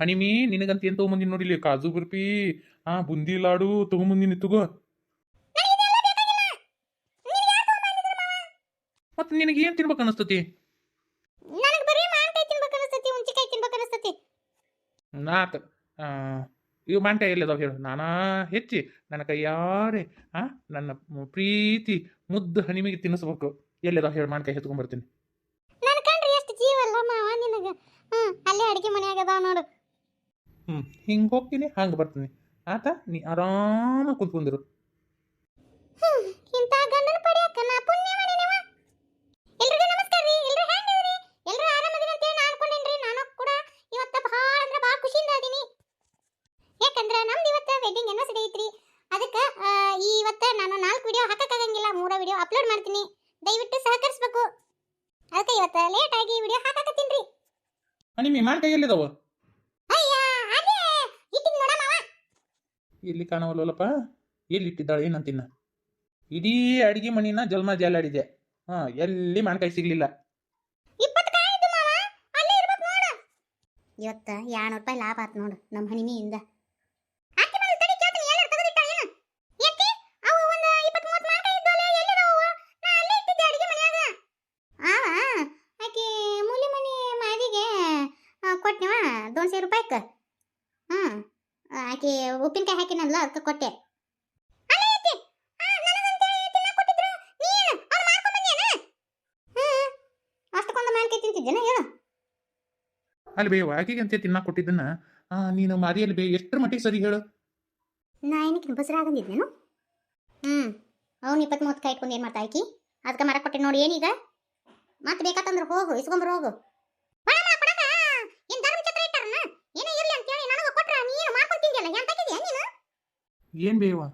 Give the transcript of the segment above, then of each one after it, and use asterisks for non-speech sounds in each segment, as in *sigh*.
ಹಣಿಮಿ ನಿನಗಂತ ಏನ್ ತಗೊಂಬಂದಿನಿ ನೋಡಿಲಿ ಕಾಜು ಬರ್ಪಿ. ಆ ಬುಂದಿ ಲಾಡು ತಗೊಂಬಂದಿನಿ ತಗೋ. ಮತ್ತೆ ನಿನಗೆ ಏನ್ ತಿನ್ಬೇಕು ಅನಸ್ತತಿ? ನಾತ್ ಇವು ಮಾಂಟೆ ಎಲ್ಲಿದಾವ ಹೇಳು? ನಾನಾ ಹೆಚ್ಚಿ. ನನ್ನ ಕೈಯಾರೆ ಆ ನನ್ನ ಪ್ರೀತಿ ಮುದ್ದು ಹಣಿಮಿಗೆ ತಿನ್ನಿಸ್ಬೇಕು. ಎಲ್ಲಿದಾವ ಹೇಳು ಮಾಂಕಾಯಿ ಹೆತ್ಕೊಂಡ್ಬರ್ತೀನಿ ನನ್ನ ಕಂಡ್ರೆ ಎಷ್ಟು ಜೀವಲ್ಲ ಮಾವ ನಿನಗೆ. ಹ್ಞೂ ಅಲ್ಲೇ ಅಡಿಗೆ ಮನ್ಯಾಗ ಅದಾವ ನೋಡು. ಹ್ಮ್. ಹಿಂಗೆ ಹೋಗ್ತೀನಿ ಹಂಗೆ ಬರ್ತೀನಿ. ಆತ ನೀ ಆರಾಮ ಕುತ್ಕೊಂಡಿರು. ಇಂಥ ಗಂಡನ ಪಡ್ಯಾಕ ನಾ ಪುಣ್ಯ ಮಾಡಿನವ ಎಲ್ರಿಗೂ ನಮಸ್ಕಾರ ರೀ ಎಲ್ರು ಹೆಂಗಿದ್ರಿ? ಎಲ್ರು ಆರಾಮದಿರಿ ಅಂತ ಹೇಳಿ ಅನ್ಕೊಂಡೇನ್ರಿ. ನಾನು ಕೂಡ ಇವತ್ತ ಭಾಳ ಅಂದ್ರೆ ಭಾಳ ಖುಷಿಯಿಂದ ಅದೀನಿ. ಯಾಕಂದ್ರ ನಮ್ದು ಇವತ್ತ ವೆಡ್ಡಿಂಗ್ ಆನಿವರ್ಸರಿ ಐತ್ರಿ. ಅದಕ್ಕೆ ಇವತ್ತ ನಾನು ನಾಲ್ಕು ವಿಡಿಯೋ ಹಾಕಕ್ಕಾಗಂಗಿಲ್ಲ ಮೂರ ವಿಡಿಯೋ ಅಪ್ಲೋಡ್ ಮಾಡ್ತೀನಿ. ದಯವಿಟ್ಟು ಸಹಕರಿಸಬೇಕು. ಅದಕ್ಕೆ ಇವತ್ತ ಲೇಟ್ ಆಗಿ ವಿಡಿಯೋ ಹಾಕಕತ್ತೀನ್ರಿ ರೀ. ಮಾಂಕಾಯಿ ಎಲ್ಲಿದಾವ ಅಯ್ಯ ಅದೇ ಇಟ್ಟಿದ್ ನೋಡ ಮಾವ ಎಲ್ಲಿ ಕಾಣವಲ್ಲಪ್ಪ? ಎಲ್ಲಿ ಇಟ್ಟಿದ್ದಾಳೆ, ಏನಂತಿನ್ನ? ಇಡೀ ಅಡಿಗೆ ಮಣಿನ ಜಲ್ಮ ಜಾಲಾಡಿದೆ ಹಾ, ಎಲ್ಲಿ ಮಾಣಕಾಯಿ ಸಿಗ್ಲಿಲ್ಲ. ಎರಡು ಇವತ್ತ ಎರಡ್ನೂರು ರೂಪಾಯಿ ಲಾಭ ಆತ್ ನೋಡು, ನಮ್ಮ ಹಣಿಮಿಯಿಂದ ಆಕೆ ಬಂದು ತಡಿ ಕೇಳ್ತೀನಿ ಎಲ್ಲರೂ ತೆಗೆದಿಟ್ಟಾಳ ಏನು ಎತ್ತಿ ಅವು ಒಂದು ಇಪ್ಪತ್ತು ಮೂವತ್ತು ಮಾರ್ಕ ಇದ್ದೋಲೆ ಎಲ್ಲಿದಾವು ನಾ ಅಲ್ಲೇ ಇಟ್ಟಿದ್ದೆ ಅಡಿಗೆ ಮನ್ಯಾಗ ಆ ಆಕೆ ಮೂಲಿ ಮನಿ ಮಾದಿಗೆ ಕೊಟ್ನಿವ ದೋನ್ಸೆ ರೂಪಾಯಿಕ ಹ್ಞೂ ಆಕೆ ಉಪ್ಪಿನಕಾಯಿ ಹಾಕಿನಲ್ಲ ಅದಕ್ಕೆ ಕೊಟ್ಟೆ. ಅಲ್ಲೇ ತಿನ್ನಕ್ ಬೇ ಆಕೆಗೆ ಅಂತ ತಿನ್ನ ಕೊಟ್ಟಿದ್ದನ್ನ ನೀನು ಮಾರಿಯಲ್ಲಿ ಬೇ ಎಷ್ಟರ ಮಟ್ಟಿಗೆ ಸರಿ ಹೇಳು? ನಾ ಏನಕ್ಕೆ ಬಸರಾಗಂದಿದ್ದೇನು ಹ್ಮ್ ಅವ್ನು ಇಪ್ಪತ್ತು ಮೂವತ್ತು ಕಾಯಿ ಇಟ್ಕೊಂಡು ಏನು ಮಾಡ್ತಾ ಆಕಿ? ಅದಕ್ಕೆ ಮರ ಕೊಟ್ಟೆ ನೋಡಿ ಏನೀಗ ಮತ್ತೆ ಬೇಕಾತಂದ್ರೆ ಹೋಗು ಇಸ್ಕೊಂಬರ್ ಹೋಗು ಬಾ ಅಮ್ಮ, ಕೊಡಕ್ಕ. ಏನ್ ಧರ್ಮ ಛತ್ರ ಇಟ್ಟಾರನ? ಏನೋ ಇರ್ಲಿ ಅಂತೇಳಿ ನನಗೆ ಕೊಟ್ರ ನೀನು ಮಾಡ್ಕೊಂಡು ತಿಂದಿಯಲ್ಲ ಎಂತಾಕಿದ್ಯಾ ನೀನು ಏನ್ ಬೇವ?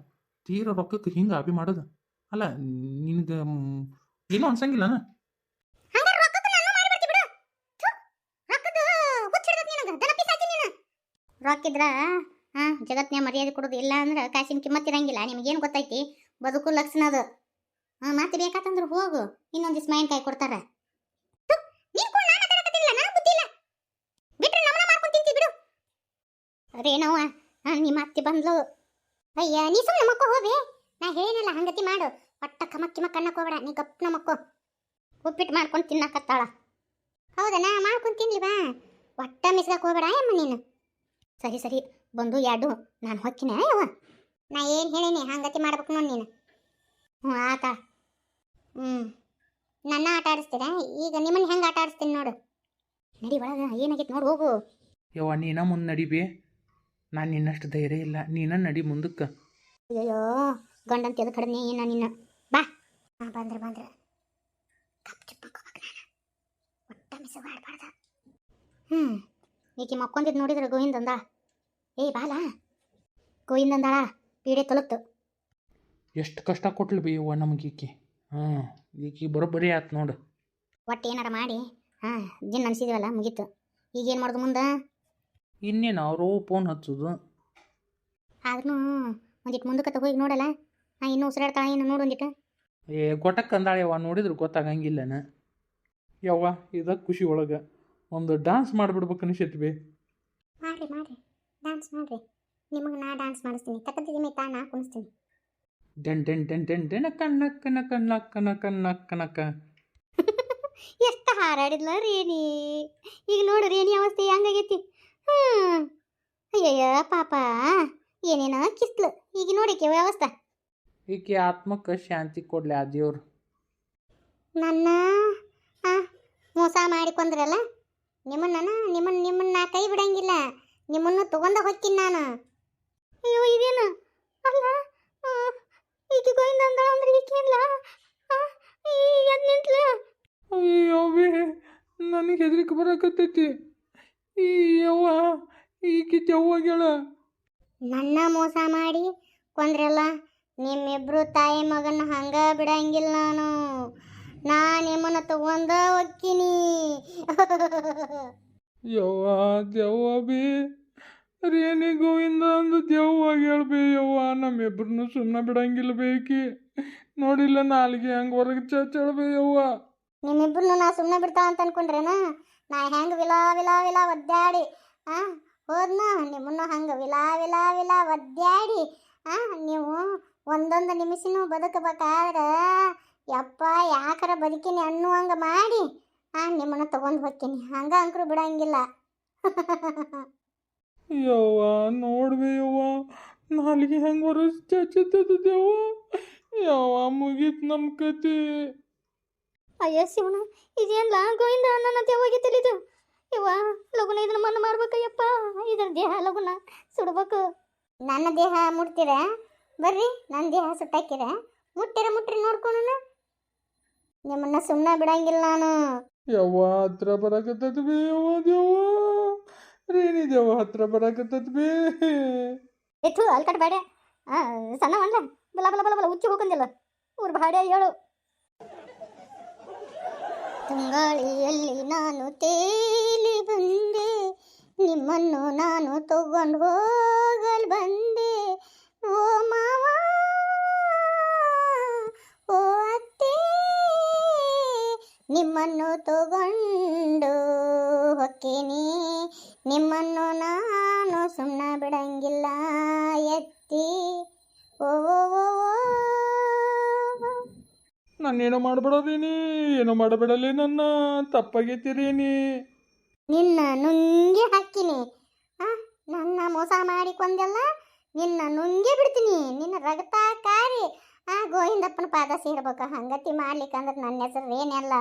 ತೀರ ರೊಕ್ಕಕ್ಕೆ ಹಿಂಗೆ ಅಭಿ ಮಾಡೋದು? ಅಲ್ಲ, ನಿನಗೆ ಏನೂ ಅನ್ಸಂಗಿಲ್ಲನ? ರೊಕ್ಕಿದ್ರ ಹಾ ಜಗತ್ನ್ಯಾಗ ಮರ್ಯಾದೆ ಕೊಡೋದು ಇಲ್ಲ ಅಂದ್ರೆ ಕಾಸಿನ ಕಿಮ್ಮತ್ ಇರಂಗಿಲ್ಲ. ನಿಮಗೇನು ಗೊತ್ತೈತಿ? ಬದುಕು ಲಕ್ಷಣ ಅದು. ಹಾ ಮತ್ತೆ ಬೇಕಾತಂದ್ರೆ ಹೋಗು. ಇನ್ನೊಂದು ದಿವ್ಸ ಮಾವಿನಕಾಯಿ ಕೊಡ್ತಾರ. ಅರೇ ನೀನ್ ಕೂಡ ನಾ ಮಾತಾಡಕತ್ತಿಲ್ಲ ನನಗೆ ಬುದ್ಧಿ ಇಲ್ಲ. ಬಿಟ್ರೆ ನಮ್ಮನ್ನ ಮಾಡ್ಕೊಂಡು ಬಿಡು. ಅರೇನವ್ವ ಹಾ ನಿಮ್ಮ ಅತ್ತಿ ಬಂದ್ಲು. ಅಯ್ಯ, ನೀ ಸುಮ್ಮನೆ ಮಕ್ಕೋ ಹೋಗಿ ನಾ ಹೇಳಿನಲ್ಲ, ಹಂಗತಿ ಮಾಡು. ಒಟ್ಟ ಕಮಕ್ಕಿ ಮಕ್ಕಣ್ಣಕ್ಕೆ ಹೋಗ್ಬೇಡ, ನೀ ಗಪ್ನ ಮಕ್ಕೋ. ಉಪ್ಪಿಟ್ಟು ಮಾಡ್ಕೊಂಡು ತಿನ್ನಕತ್ತಾಳ. ಹೌದನಾ ಮಾಡ್ಕೊಂಡು ತಿನ್ಲಿ ಬಾ. ಒಟ್ಟ ಮಿಸ್ಗಕ್ಕೆ ಹೋಗಬೇಡ ಅಮ್ಮ ನೀನು. ಸರಿ ಸರಿ, ಬಂದು ಎರಡು ನಾನು ಹೊಕ್ಕಿನ ಯವ್ವ? ನಾ ಏನು ಹೇಳೀನಿ, ಹಂಗತಿ ಮಾಡ್ಬೇಕು ನೋಡಿ ನೀನು. ಹ್ಞೂ, ಆತ. ಹ್ಞೂ. ನನ್ನ ಆಟ ಆಡಿಸ್ತೀರಾ? ಈಗ ನಿಮ್ಮನ್ನ ಹೆಂಗೆ ಆಟ ಆಡಿಸ್ತೀನಿ ನೋಡು. ನಡಿ ಒಳಗೆ, ಏನಾಗೈತೆ ನೋಡು ಹೋಗು. ಯವ್ವ, ನೀನ ಮುಂದೆ ನಡಿಬೇ. ನಾನು ನಿನ್ನಷ್ಟು ಧೈರ್ಯ ಇಲ್ಲ. ನೀನ ನಡಿ ಮುಂದಕ್ಕೆ. ಅಯ್ಯೋ ಗಂಡನ ತೆಗೆದು ಕಡಿಮೆ ಏನ ನಿನ್ನ. ಬಾ. ಆ ಬಂದ್ರೆ ಬಂದ್ರೆ. ಕಪ್ ಚುಪ್ ಮಕ್ಕೋಬೇಕು ನಾನು. ಒಟ್ಟ ಮಿಸ್ ಮಾಡ್ಬಾರ್ದ. ಹ್ಞೂ ಈಕೆ ಮಕ್ಕೊಂದಿದ್ದು ನೋಡಿದ್ರೆ ಗೋವಿಂದ ಅಂದ ಏಯ್ ಬಾಲ. ಗೋವಿಂದ ಅಂದಾಳ ಪೀಡೆ ತೊಲಗ್ತು. ಎಷ್ಟು ಕಷ್ಟ ಕೊಟ್ಲು ಬಿ ಯವ್ವ ನಮ್ಗೆ ಈಕಿ. ಹಾಂ ಈಕಿ ಬರೋಬ್ಬರಿ ಆಯ್ತು ನೋಡು. ಒಟ್ಟು ಏನಾರ ಮಾಡಿ. ಹಾಂ ಜಿನ್ ಅನ್ಸಿದ್ವಲ್ಲ ಮುಗೀತು. ಈಗೇನು ಮಾಡೋದು ಮುಂದೆ? ಇನ್ನೇನು ಅವರು ಫೋನ್ ಹಚ್ಚೋದು. ಆದ್ರೂ ಒಂದಿಟ್ಟು ಮುಂದಕ್ಕೆ ಹೋಗಿ ನೋಡಲ್ಲ. ನಾ ಇನ್ನೂ ಉಸಿರಾಡ್ತಾಳೆ ಏನು ನೋಡು ಒಂದಿಟ್ಟು ಏ ಗೊಟಕ್ ಅಂದಾಳೆ ಯವ್ವ ನೋಡಿದ್ರು ಗೊತ್ತಾಗಂಗಿಲ್ಲನ? ಯವ್ವ ಇದ ಖುಷಿ ಒಳಗೆ. ಒಂದು ಡಾನ್ಸ್ ಮಾಡಿಬಿಡ್ಬೇಕು ಅನಿಸೈತಿ ಬೇ. ಮಾಡ್ರಿ ಮಾಡ್ರಿ. ಡ್ಯಾನ್ಸ್ ಮಾಡ್ರಿ. ನಿಮಗೆ ನಾ ಡ್ಯಾನ್ಸ್ ಮಾಡಿಸ್ತೀನಿ. ತಕ್ಕಂತಿದ್ದೀನಿ ತಾ ನಾ ಕುಣಿಸ್ತೀನಿ. ಡೆನ್ ಡೆನ್ ಡೆನ್ ಡೆನ್ ಡೆನ ಕಣ್ಣ ನಕ್ಕ ಕಣ್ಣ ನಕ್ಕ ಕಣ್ಣ ನಕ್ಕ. *laughs* ಎಷ್ಟು ಹಾರಾಡಿದ್ಲ ರೇಣಿ. ಈಗ ನೋಡು ರೇಣಿ ಅವಸ್ಥೆ ಹೆಂಗಾಗೈತಿ. ಹ್ಮ್. ಅಯ್ಯಯ್ಯ ಪಾಪ. ಏನೇನ ಕಿಸ್ಲು. ಈಗ ನೋಡಿಕೆ ವ್ಯವಸ್ಥೆ. ಈಕೆ ಆತ್ಮಕ್ಕೆ ಶಾಂತಿ ಕೊಡ್ಲಿ ಆ ದೇವ್ರು. ನನ್ನ ಆ, ಮೋಸ ಮಾಡಿಕೊಂಡ್ರಲ್ಲ ನಿಮ್ಮನ್ನ ನಿಮ್ಮನ್ನ ನಿಮ್ಮನ್ನ ನಾ ಕೈ ಬಿಡಂಗಿಲ್ಲ. ನಿಮ್ಮನ್ನು ತಗೊಂಡ ಹೋಗ್ತೀನಿ ನಾನು. ಅಯ್ಯೋ ಇದೇನು? ಅಲ್ಲ ಆ, ಈಕೆ ಗೋವಿಂದ ಅಂದಳ ಅಂದ್ರೆ ಈಕೆ ಇಲ್ಲ ಎದ್ ನಿಂತ್ಲ. ಅಯ್ಯೋ ಬೇ ನನಗೆ ಹೆದರಿಕೆ ಬರಕತ್ತೈತಿ. ಈ ಯವ್ವ ಈಕಿ ದೆವ್ವಾಗ್ಯಾಳ ನನ್ನ ಮೋಸ ಮಾಡಿ ಕೊಂದ್ರಲ್ಲ ನಿಮ್ಮಿಬ್ರು ತಾಯಿ ಮಗನ ಹಂಗ ಬಿಡಂಗಿಲ್ಲ ನಾನು. ನಾ ನಿಮ್ಮನ್ನ ತಗೊಂಡ ಹೋಗ್ತೀನಿ. *laughs* ಯವ್ವ ದೆವ್ವ ಬಿ ರೇಣಿ ಗೋವಿಂದ ಅಂದು ದೆವ್ವಾಗ ಬೇ ಯವ್ವ ನಮ್ಮಿಬ್ರನ್ನು ಸುಮ್ಮನೆ ಬಿಡಂಗಿಲ್ಲ ಬೇಕಿ. ನೋಡಿಲ್ಲ ನಾಲ್ಗೆ ಹಂಗೆ ಹೊರಗೆ ಚಳಬೇ ಯವ್ವ. ನಿಮ್ಮಿಬ್ರು ನಾ ಸುಮ್ಮನೆ ಬಿಡ್ತಾವ ಅಂತ ಅನ್ಕೊಂಡ್ರೇನ? ನಾ ಹೆಂಗೆ ವಿಲಾ ವಿಲಾ ವಿಲಾ ಒದ್ದಾಡಿ ಹಾಂ ಹೋದ್ನ ನಿಮ್ಮನ್ನು ಹಂಗೆ ವಿಲಾ ವಿಲಾ ವಿಲಾ ಒದ್ದಾಡಿ ಆ? ನೀವು ಒಂದೊಂದು ನಿಮಿಷನೂ ಬದುಕಬೇಕಾದ್ರೆ ಯಪ್ಪ ಯಾಕರ ಬದುಕಿನಿ ಅನ್ನುವಂಗೆ ಮಾಡಿ ಹಾಂ ನಿಮ್ಮನ್ನು ತಗೊಂಡು ಹೋಗ್ತೀನಿ. ಹಂಗೆ ಅಂಕರು ಬಿಡಂಗಿಲ್ಲ. ಯವ್ವ ನೋಡ್ಬೆ ಯವ್ವ. ನಾಲ್ಗೆ ಹೆಂಗೆ ಹೊರಸ್ ಚಚ್ಚತ್ತದ ಯವ್ವ ಯವ್ವ ಮುಗೀತ್ ನಮ್ಮ ಕತೆ. ಅಯ್ಯ ಶಿವನ ಇದೇನ್ಲ ಗೋವಿಂದ ನನ್ನ ಇವ ಲಗುನ ಇದನ್ನ ಮಣ್ಣು ಮಾಡ್ಬೇಕಯ್ಯಪ್ಪ ಇದ್ರ ದೇಹ ಲಗುನ ಸುಡ್ಬೇಕು. ನನ್ನ ದೇಹ ಮುಟ್ತೀರ? ಬರ್ರಿ ನನ್ನ ದೇಹ ಸುಟ್ಟಾಕಿರ. ಮುಟ್ಟಿರ ಮುಟ್ರಿ ನೋಡ್ಕೊಳೋಣ. ನಿಮ್ಮನ್ನ ಸುಮ್ಮನೆ ಬಿಡಂಗಿಲ್ಲ ನಾನು. ಯವ್ವ ಹತ್ರ ಬರಾಕತ್ತದ ಬೇ ಯವ್ವ ದೇವ್ವ. ರೇಣಿ ದೇವ ಹತ್ರ ಬರಾಕತ್ತದ ಬೇ. ಎತ್ತು ಅಲ್ಲಿ ಕಟ್ ಬೇಡ ಆ ಸಣ್ಣ ಅಲ್ಲ ಬಲ ಬಲ ಬಲ ಬಲ ಉಚ್ಚಿ ಹೋಗಂದಿಲ್ಲ ಊರ್ ಬಾಡೆ ಹೇಳು ತುಂಗಾಳಿಯಲ್ಲಿ ನಾನು ತೇಲಿ ಬಂದೆ. ನಿಮ್ಮನ್ನು ನಾನು ತಗೊಂಡು ಹೋಗಲ್ ಬಂದೆ. ಓ ಮಾವ, ಓ ಅತ್ತೆ, ನಿಮ್ಮನ್ನು ತಗೊಂಡು ಹೊಕ್ಕೇನಿ. ನಿಮ್ಮನ್ನು ನಾನು ಸುಮ್ಮನೆ ಬಿಡಂಗಿಲ್ಲ. ನಾನೇನೋ ಮಾಡಬೇಡ ರೇಣಿ ಏನೋ ಮಾಡಬೇಡಲೇ ನನ್ನ, ತಪ್ಪಾಗೈತಿರೇನಿ. ನಿನ್ನ ನುಂಗಿ ಹಾಕಿನಿ ನನ್ನ ಮೋಸ ಮಾಡಿಕೊಂದೆಲ್ಲ ನಿನ್ನ ನುಂಗಿ ಬಿಡ್ತೀನಿ. ನಿನ್ನ ರಗತ ಕಾರಿ ಆ, ಗೋವಿಂದಪ್ಪನ ಪಾದ ಸೇರ್ಬೇಕು. ಹಂಗತಿ ಮಾಡ್ಲಿಕ್ಕಂದ್ರೆ ನನ್ನ ಹೆಸರು ಏನೆಲ್ಲ?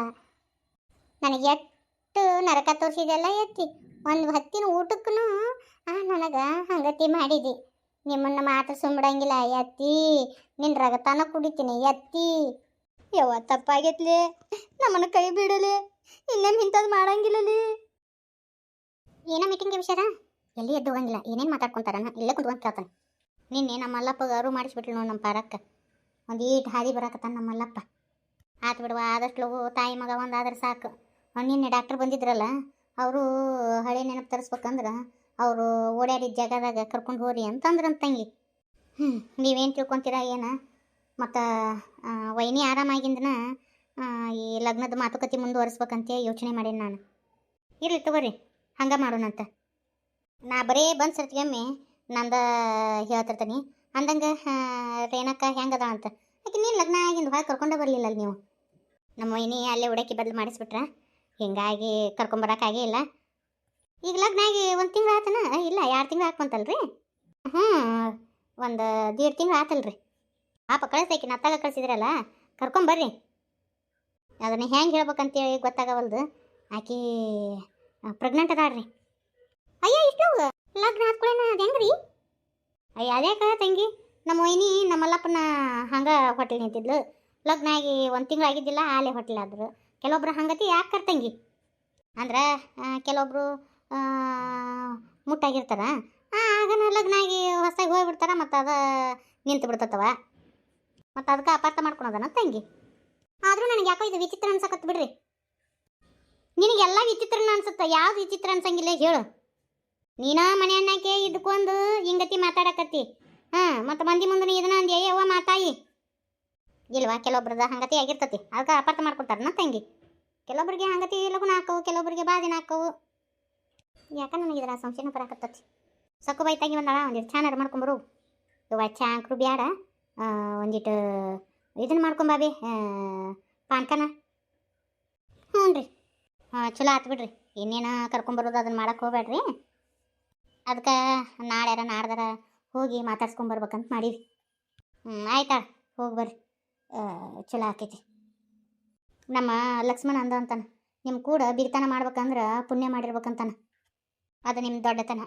ನನಗೆ ಎಷ್ಟು ನರಕ ತೋರಿಸಿದೆಲ್ಲ ಎತ್ತಿ. ಒಂದು ಹತ್ತಿನ ಊಟಕ್ಕೂ, ಆ, ನನಗೆ ಹಂಗತಿ ಮಾಡಿದಿ. ನಿಮ್ಮನ್ನ ಮಾತ್ರ ಸುಮ್ಮಡಂಗಿಲ್ಲ ಎತ್ತಿ, ನಿನ್ನ ರಗತನ ಕುಡಿತೀನಿ. ಎತ್ತಿ. ಯವ್ವ ತಪ್ಪಾಗೈತ್ಲಿ. ನಮ್ಮನ್ನ ಕೈ ಬಿಡಲಿ. ಇನ್ನೇನು ಇಂಥದ್ದು ಮಾಡಂಗಿಲ್ಲಲಿ. ಏನೋ ಮೀಟಿಂಗ್ ವಿಷಯದ? ಎಲ್ಲಿ ಎದ್ದು ಹೋಗಂಗಿಲ್ಲ. ಏನೇನು ಮಾತಾಡ್ಕೊಂತಾರನ ಇಲ್ಲೇ ಕುಂತ್ಕೊಂಡು ಕೇಳ್ತಾನೆ. ನಿನ್ನೆ ನಮ್ಮ ಮಲ್ಲಪ್ಪಗ ಅರು ಮಾಡಿಸ್ಬಿಟ್ಲು ನೋಡಿ ನಮ್ಮ ಪಾರಕ್ಕೆ. ಒಂದು ಈಟ್ ಹಾದಿ ಬರಾಕತ್ತಾನ ನಮ್ಮ ಅಲ್ಲಪ್ಪ. ಆತು ಬಿಡುವ, ಆದಷ್ಟು ಲಗು ತಾಯಿ ಮಗ ಒಂದು ಆದ್ರೆ ಸಾಕು. ನಿನ್ನೆ ಡಾಕ್ಟರ್ ಬಂದಿದ್ರಲ್ಲ, ಅವರು ಹಳೆ ನೆನಪು ತರಿಸ್ಬೇಕಂದ್ರೆ ಅವರು ಓಡಾಡಿದ ಜಾಗದಾಗ ಕರ್ಕೊಂಡು ಹೋರಿ ಅಂತಂದ್ರಂತ ತಂಗಿ. ಹ್ಞೂ ನೀವೇನು ತಿಳ್ಕೊತೀರಾ ಏನು? ಮತ್ತು ವೈನಿ ಆರಾಮಾಗಿಂದನ ಈ ಲಗ್ನದ ಮಾತುಕತೆ ಮುಂದುವರಿಸ್ಬೇಕಂತ ಯೋಚನೆ ಮಾಡೀನಿ ನಾನು. ಇರಲಿ ತಗೋರಿ, ಹಂಗೆ ಮಾಡೋಣಂತ. ನಾ ಬರೀ ಬಂದು ಸರ್ತಿಗೊಮ್ಮೆ ನಂದ ಹೇಳ್ತಿರ್ತೀನಿ. ಅಂದಂಗೆ ರೇಣಕ್ಕ ಹೆಂಗದ ಅಂತ. ಆಕೆ ನೀನು ಲಗ್ನ ಆಗಿಂದ ಹೊರಗೆ ಕರ್ಕೊಂಡೇ ಬರಲಿಲ್ಲ ನೀವು. ನಮ್ಮ ವೈನಿ ಅಲ್ಲೇ ಉಡಕ್ಕೆ ಬದಲು ಮಾಡಿಸ್ಬಿಟ್ರ. ಹಿಂಗಾಗಿ ಕರ್ಕೊಂಬರಕ್ಕಾಗೇ ಇಲ್ಲ. ಈಗ ಲಗ್ನ ಆಗಿ ಒಂದು ತಿಂಗ್ಳು ಆತನ? ಇಲ್ಲ ಎರಡು ತಿಂಗಳು ಹಾಕ್ಕೊಂತಲ್ರಿ? ಹ್ಞೂ ಒಂದು, ದೇಡ್ ತಿಂಗಳು ಆತಲ್ರಿ. ಪಾಪ ಕಳಿಸ್ತಾಕಿ ನತ್ತಾಗ ಕಳಿಸಿದ್ರಲ್ಲ ಕರ್ಕೊಂಬರ್ರಿ ಅದನ್ನು ಹೆಂಗೆ ಹೇಳ್ಬೇಕಂತೇಳಿ ಗೊತ್ತಾಗವಲ್ದು. ಆಕಿ ಪ್ರೆಗ್ನೆಂಟ್ ಅದಾಳ್ರಿ ಅಯ್ಯ, ಇಷ್ಟು ಲಗ್ನ ಹಾಕ್ಕೊಳ್ಳೋಣ ಅದು ಹೆಂಗ್ರಿ? ಅಯ್ಯ ಅದ್ಯಾಕ ತಂಗಿ. ನಮ್ಮ ವೈನಿ, ನಮ್ಮ ಮಲ್ಲಪ್ಪನ ಹಂಗೆ ಹೊಟ್ಟೆ ನಿಂತಿದ್ಲು. ಲಗ್ನ ಆಗಿ ಒಂದು ತಿಂಗಳು ಆಗಿದ್ದಿಲ್ಲ, ಆಲೆ ಹೊಟ್ಟೆ ಆದ್ರು ಕೆಲವೊಬ್ರು ಹಂಗತಿ ಯಾಕೆ ತಂಗಿ? ಅಂದ್ರೆ ಕೆಲವೊಬ್ರು ಮುಟ್ಟಾಗಿರ್ತಾರ. ಆಗ ಲಗ್ನ ಆಗಿ ಹೊಸದಾಗಿ ಹೋಗ್ಬಿಡ್ತಾರ ಮತ್ತು ಅದು ನಿಂತು ಬಿಡ್ತತವ ಮತ್ತು ಅದಕ್ಕೆ ಅಪಾರ್ಥ ಮಾಡ್ಕೊಳೋದನ ತಂಗಿ? ಆದರೂ ನನಗೆ ಯಾಕೋ ಇದು ವಿಚಿತ್ರ ಅನ್ಸಕತ್ ಬಿಡ್ರಿ. ನಿನಗೆಲ್ಲ ವಿಚಿತ್ರನ ಅನ್ಸುತ್ತೆ, ಯಾವ್ದು ವಿಚಿತ್ರ ಅನ್ಸಂಗಿಲ್ಲ ಹೇಳು. ನೀನ ಮನೆ ಅನ್ನಕ್ಕೆ ಇದ್ಕೊಂಡು ಹಿಂಗತಿ ಮಾತಾಡಕತ್ತಿ. ಹಾಂ, ಮತ್ತು ಮಂದಿ ಮುಂದೆ ಇದನ್ನ ಅಂದ್ಯ, ಯವ್ವ ಮಾತಾಯಿ ಇಲ್ವಾ, ಕೆಲವೊಬ್ರದ ಹಂಗತಿ ಆಗಿರ್ತತಿ. ಅದಕ್ಕೆ ಅಪಾರ್ಥ ಮಾಡ್ಕೊತಾರನ ತಂಗಿ? ಕೆಲವೊಬ್ರಿಗೆ ಹಂಗತಿ ಲಗುನ ಹಾಕವು, ಕೆಲವೊಬ್ರಿಗೆ ಬಾದಿನ ಹಾಕವು. ಯಾಕೆ ನನಗೆ ಇದರ ಸಂಶಯನ ಬರಾಕತ್ತತಿ? ಸಕ್ಕು ಬೈತಾಗಿ ಬಂದಾಳ ಒಂದಿಟ್ಟು ಚಾನರ್ ಮಾಡ್ಕೊಂಬರು. ಇವ ಚಾ ಅಂಕ್ರು ಬ್ಯಾಡ. ಒಂದಿಟ್ಟು ಇದನ್ನ ಮಾಡ್ಕೊಂಬಾಬಿ ಪಾನ್ಕನ. ಹ್ಞೂ ರೀ. ಹಾಂ, ಚಲೋ ಆತು ಬಿಡ್ರಿ. ಇನ್ನೇನು ಕರ್ಕೊಂಬರೋದು ಅದನ್ನ ಮಾಡಕ್ಕೆ ಹೋಗ್ಬೇಡ್ರಿ ಅದಕ್ಕೆ ನಾಳ್ಯಾರ ನಾಡ್ದಾರ ಹೋಗಿ ಮಾತಾಡ್ಸ್ಕೊಂಬರ್ಬೇಕಂತ ಮಾಡೀವಿ. ಹ್ಞೂ ಆಯ್ತಾ? ಹೋಗಿ ಬರ್ರಿ. ಚಲೋ ಆಕೈತಿ. ನಮ್ಮ ಲಕ್ಷ್ಮಣ ಅಂದ ಅಂತಾನೆ ನಿಮ್ಮ ಕೂಡ ಬಿರ್ತನ ಮಾಡ್ಬೇಕಂದ್ರೆ ಪುಣ್ಯ ಮಾಡಿರ್ಬೇಕಂತಾನೆ. ಅದು ನಿಮ್ಮ ದೊಡ್ಡತನ.